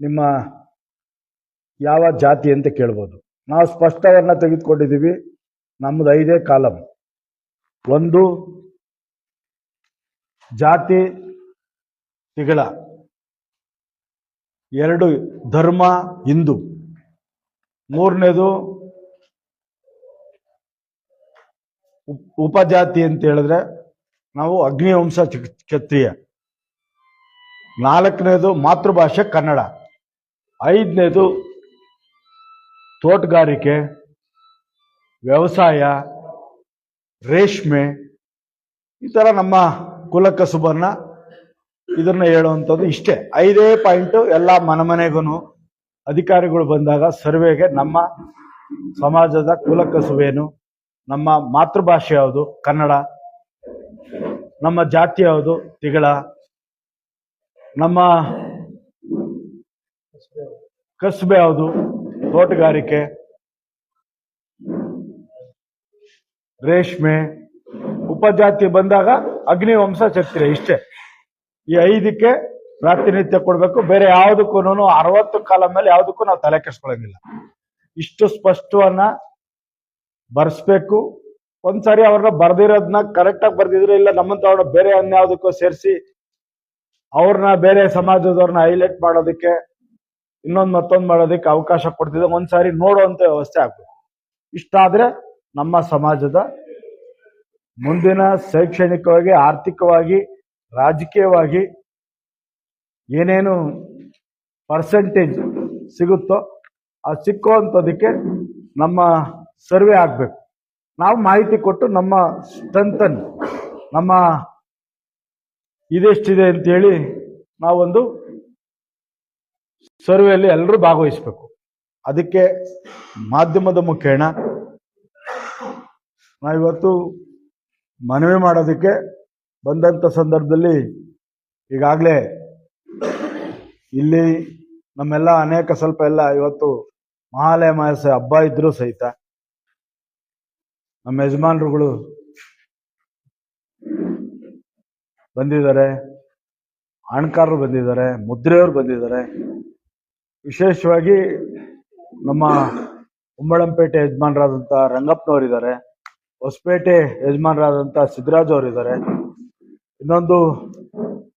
ನಿಮ್ಮ ಯಾವ ಜಾತಿ ಅಂತ ಕೇಳ್ಬೋದು. ನಾವು ಸ್ಪಷ್ಟವನ್ನು ತೆಗೆದುಕೊಂಡಿದ್ದೀವಿ. ನಮ್ಮದು ಐದೇ ಕಾಲಂ. ಒಂದು ಜಾತಿ ತಿಗಳ. ಎರಡು ಧರ್ಮ ಹಿಂದೂ. ಮೂರನೇದು ಉಪ್- ಉಪಜಾತಿ ಅಂತ ಹೇಳಿದ್ರೆ ನಾವು ಅಗ್ನಿವಂಶ ಕ್ಷತ್ರಿಯ. ನಾಲ್ಕನೇದು ಮಾತೃಭಾಷೆ ಕನ್ನಡ. ಐದನೇದು ತೋಟಗಾರಿಕೆ, ವ್ಯವಸಾಯ, ರೇಷ್ಮೆ, ಈ ಥರ ನಮ್ಮ ಕುಲಕಸುಬನ್ನ ಇದನ್ನ ಹೇಳುವಂಥದ್ದು ಇಷ್ಟೇ. ಐದೇ ಪಾಯಿಂಟು ಎಲ್ಲ ಮನೆ ಮನೆಗೂ ಅಧಿಕಾರಿಗಳು ಬಂದಾಗ ಸರ್ವೆಗೆ ನಮ್ಮ ಸಮಾಜದ ಕುಲಕಸುಬೇನು ನಮ್ಮ ಮಾತೃಭಾಷೆ ಯಾವುದು, ಕನ್ನಡ, ನಮ್ಮ ಜಾತಿ ಯಾವುದು, ತಿಗಳ, ನಮ್ಮ ಕಸುಬೆ ಯಾವುದು? ತೋಟಗಾರಿಕೆ. ರೇಷ್ಮೆ. ಉಪಜಾತಿ ಬಂದಾಗ ಅಗ್ನಿವಂಶ ಚತ್ರ ಇಷ್ಟೇ. ಈ ಐದಕ್ಕೆ ಪ್ರಾತಿನಿಧ್ಯ ಕೊಡ್ಬೇಕು. ಬೇರೆ ಯಾವುದಕ್ಕೂ ಅರವತ್ತು ಕಾಲ ಮೇಲೆ ಯಾವುದಕ್ಕೂ ನಾವು ತಲೆ ಕೆಡ್ಸ್ಕೊಳಂಗಿಲ್ಲ. ಇಷ್ಟು ಸ್ಪಷ್ಟವನ್ನ ಬರ್ಸ್ಬೇಕು. ಒಂದ್ಸಾರಿ ಅವ್ರನ್ನ ಬರ್ದಿರೋದನ್ನ ಕರೆಕ್ಟ್ ಆಗಿ ಬರ್ದಿದ್ರೆ ಇಲ್ಲ ನಮ್ಮಂತ ಅವ್ರನ್ನ ಬೇರೆ ಅನ್ಯಾವುದಕ್ಕೂ ಸೇರಿಸಿ ಅವ್ರನ್ನ ಬೇರೆ ಸಮಾಜದವ್ರನ್ನ ಹೈಲೈಟ್ ಮಾಡೋದಕ್ಕೆ ಇನ್ನೊಂದ್ ಮತ್ತೊಂದ್ ಮಾಡೋದಕ್ಕೆ ಅವಕಾಶ ಕೊಡ್ತಿದ್ದೆ ಒಂದ್ಸಾರಿ ನೋಡುವಂತ ವ್ಯವಸ್ಥೆ ಆಗ್ಬೇಕು. ಇಷ್ಟಾದ್ರೆ ನಮ್ಮ ಸಮಾಜದ ಮುಂದಿನ ಶೈಕ್ಷಣಿಕವಾಗಿ, ಆರ್ಥಿಕವಾಗಿ, ರಾಜಕೀಯವಾಗಿ ಏನೇನು ಪರ್ಸೆಂಟೇಜ್ ಸಿಗುತ್ತೋ ಆ ಸಿಕ್ಕುವಂಥದಕ್ಕೆ ನಮ್ಮ ಸರ್ವೆ ಆಗಬೇಕು. ನಾವು ಮಾಹಿತಿ ಕೊಟ್ಟು ನಮ್ಮ ಸ್ಟ್ರೆಂತನ್ ನಮ್ಮ ಇದೆಷ್ಟಿದೆ ಅಂತೇಳಿ ನಾವೊಂದು ಸರ್ವೆಯಲ್ಲಿ ಎಲ್ಲರೂ ಭಾಗವಹಿಸಬೇಕು. ಅದಕ್ಕೆ ಮಾಧ್ಯಮದ ಮುಖೇಣ ನಾವಿವತ್ತು ಮನವಿ ಮಾಡೋದಕ್ಕೆ ಬಂದಂಥ ಸಂದರ್ಭದಲ್ಲಿ ಈಗಾಗಲೇ ಇಲ್ಲಿ ನಮ್ಮೆಲ್ಲ ಅನೇಕ ಸ್ವಲ್ಪ ಎಲ್ಲ ಇವತ್ತು ಮಹಾಲಯ ಮಾಸ ಹಬ್ಬ ಇದ್ದರೂ ಸಹಿತ ನಮ್ಮ ಯಜಮಾನರುಗಳು ಬಂದಿದ್ದಾರೆ ಹಣಕಾರರು ಬಂದಿದ್ದಾರೆ, ಮುದ್ರೆಯವರು ಬಂದಿದ್ದಾರೆ. ವಿಶೇಷವಾಗಿ ನಮ್ಮ ಉಮ್ಮಳಂಪೇಟೆ ಯಜಮಾನರಾದಂಥ ರಂಗಪ್ಪನವರಿದ್ದಾರೆ. ಹೊಸಪೇಟೆ ಯಜಮಾನರಾದಂಥ ಸಿದ್ದರಾಜ್ ಅವರಿದ್ದಾರೆ ಇನ್ನೊಂದು